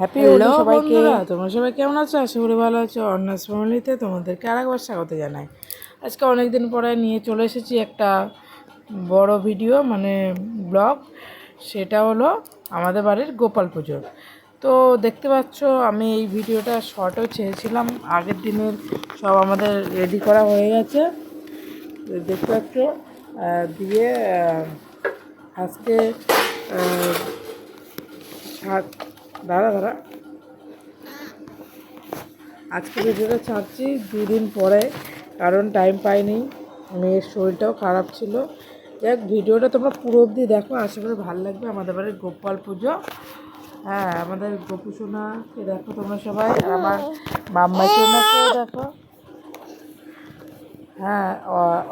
Happy হলো সবাইকে। তোমরা সবাই কেমন আছো? আশা করি ভালো আছো। অর্ণাস ফ্যামিলিতে তোমাদেরকে আরেকবার স্বাগত জানাই। আজকে অনেক দিন পরে নিয়ে চলে এসেছি একটা বড় ভিডিও মানে ব্লগ। সেটা হলো আমাদের বাড়ির গোপাল পুজো তো দেখতে পাচ্ছ আমি এই ভিডিওটা শর্টও চেয়েছিলাম। আগের দিনের সব আমাদের রেডি করা হয়ে গেছে। দেখতে পাচ্ছ দিয়ে আজকে দাঁড়া দাঁড়া। আজকে ভিডিওটা ছাড়ছি, দুদিন পরে, কারণ টাইম পাইনি। মেয়ের শরীরটাও খারাপ ছিল। যাক ভিডিওটা তোমরা পুরো অবধি দেখো, আশা করি ভালো লাগবে। আমাদের বাড়ির গোপাল পুজো। হ্যাঁ আমাদের গোপু সোনাকে দেখো তোমরা সবাই আমার মাম্মা সোনাকেও দেখো। হ্যাঁ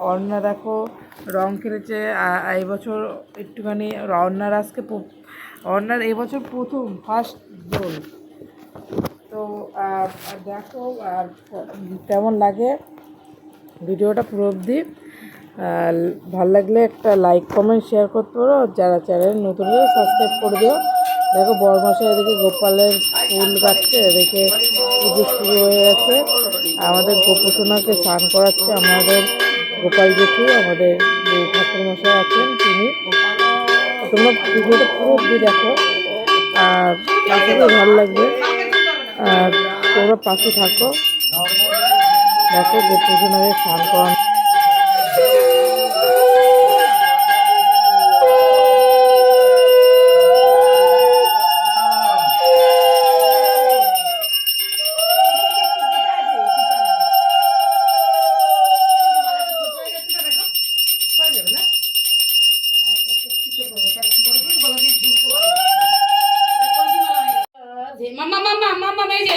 অর্ণা দেখো, রং খেলেছে এই বছর একটুখানি, অর্ণার আজকে অর্ণার এই বছর প্রথম ফার্স্ট দোল তো দেখো, আর কেমন লাগে ভিডিওটা পুরো অবধি। ভালো লাগলে একটা লাইক কমেন্ট শেয়ার করতে পারো। যারা চ্যানেল নতুন হলে সাবস্ক্রাইব করে দিও। দেখো, বড় মাসে এদিকে গোপালের ফুল কাটছে, এদিকে পুজো শুরু হয়ে গেছে। আমাদের গোপুসোনাকে স্নান করাচ্ছে আমাদের গোপাল জেঠু, আমাদের ঠাকুর মশাই আছেন, তিনি। তোমরা ভিডিওটা পুরো অবধি দেখো। আর আশা ভালো লাগবে। আর তোমরা পাশে থাকো। দেখো গোপুসোনাকে স্নান করানো মামা মামা মামা এই যে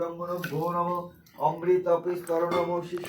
ব্রাহ্মণ ভো নম অমৃত অপিস্তর নম শিষ্য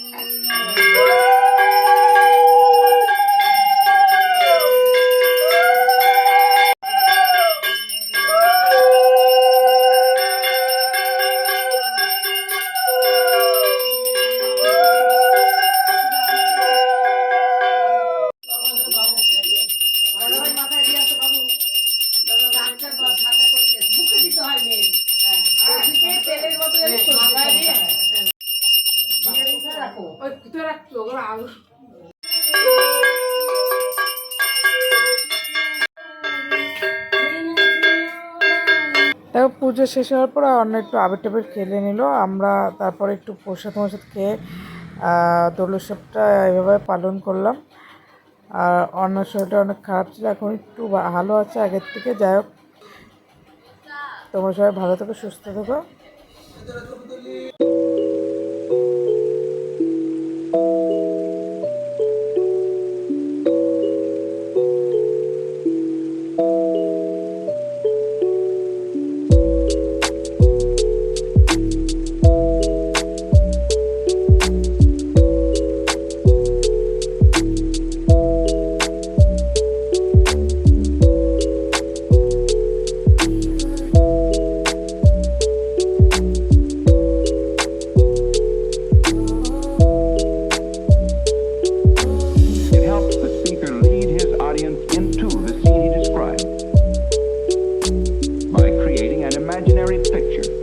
আঙুল দেখো পুজো শেষ হওয়ার পর অন্য একটু আবির টাবির খেলে নিল। আমরা তারপরে একটু প্রসাদ মশাদ খেয়ে দোল উৎসবটা এভাবে পালন করলাম। আর অন্য শরীরটা অনেক খারাপ ছিল, এখন একটু ভালো আছে আগের থেকে, যাই হোক। তোমরা সবাই ভালো থেকো, সুস্থ থেকো। imaginary picture.